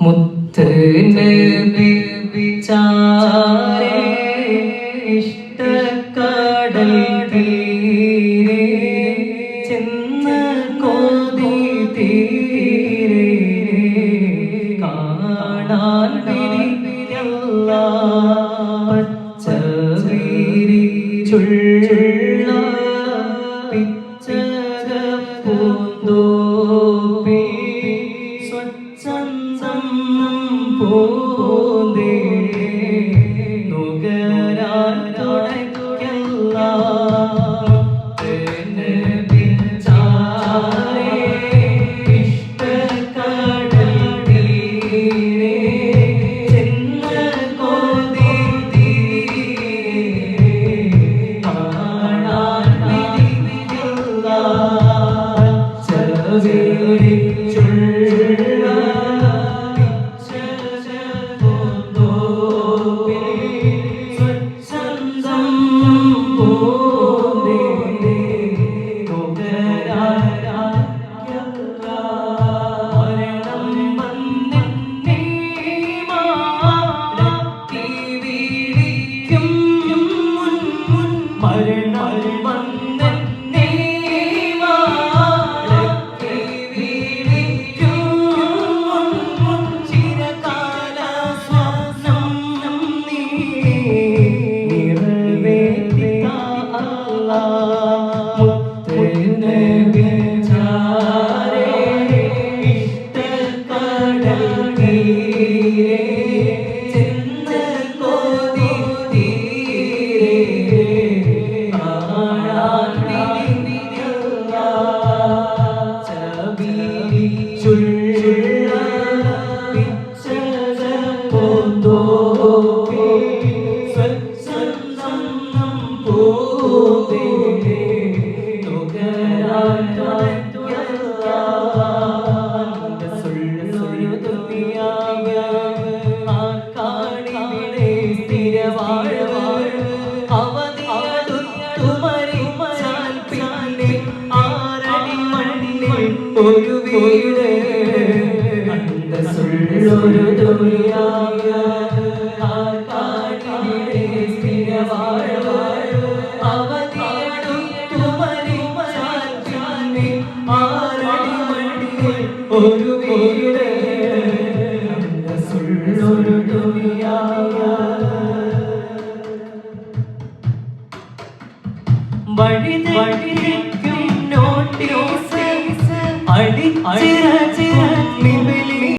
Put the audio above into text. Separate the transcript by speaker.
Speaker 1: മുത്ത് നബി ഇഷ്ടക്കടൽ തീരെ ചെന്ന് കോതി തീരെ കാണാൻ വിരിയല്ല പച്ച വിരിച്ചുള്ള പിച്ചക പൂന്തോപ്പി movie. Thank you. ഒരു വീട് അന്തസ്സുള്ളൊരു ദുനിയാവ ആർക്കാട്ടിലെ സ്ഥിരവാഴ അവധിയടുത്തു മരിച്ചാൽ ആരടി മടിയിൽ ഒരു വീട് അന്തസ്സുള്ളൊരു ദുനിയാവ വഴി വഴി 아유.